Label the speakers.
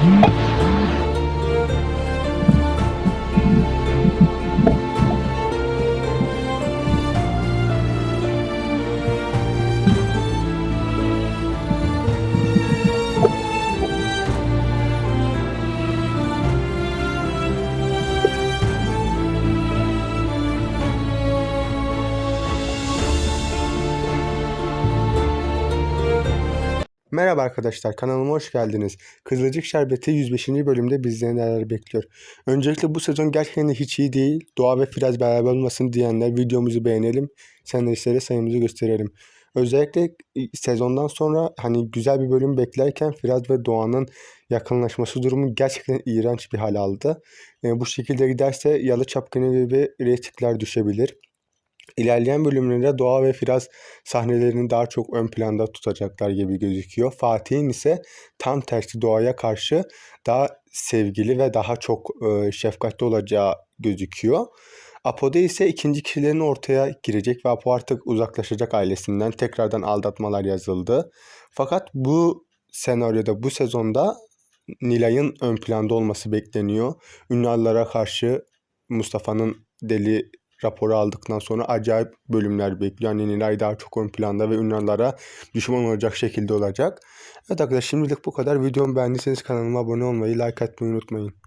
Speaker 1: Mm-hmm. Merhaba arkadaşlar kanalıma hoş geldiniz. Kızılcık Şerbeti 105. bölümde bizleri neler bekliyor. Öncelikle bu sezon gerçekten de hiç iyi değil. Doğa ve Firaz beraber olmasın diyenler videomuzu beğenelim. Senaristleri sayımızı gösterelim. Özellikle sezondan sonra hani güzel bir bölüm beklerken Firaz ve Doğan'ın yakınlaşması durumu gerçekten iğrenç bir hal aldı. E, bu şekilde giderse Yalı Çapkını gibi reytingler düşebilir. İlerleyen bölümlerde Doğa ve Firaz sahnelerini daha çok ön planda tutacaklar gibi gözüküyor. Fatih'in ise tam tersi Doğa'ya karşı daha sevgili ve daha çok e, şefkatli olacağı gözüküyor. Apo'da ise ikinci kişilerin ortaya girecek ve Apo artık uzaklaşacak ailesinden. Tekrardan aldatmalar yazıldı. Fakat bu senaryoda, bu sezonda Nilay'ın ön planda olması bekleniyor. Ünlülara karşı Mustafa'nın deli raporu aldıktan sonra acayip bölümler bekliyor. Yani Nilay daha çok ön planda ve ünlülara düşman olacak şekilde olacak. Evet arkadaşlar şimdilik bu kadar. Videomu beğendiyseniz kanalıma abone olmayı, like atmayı unutmayın.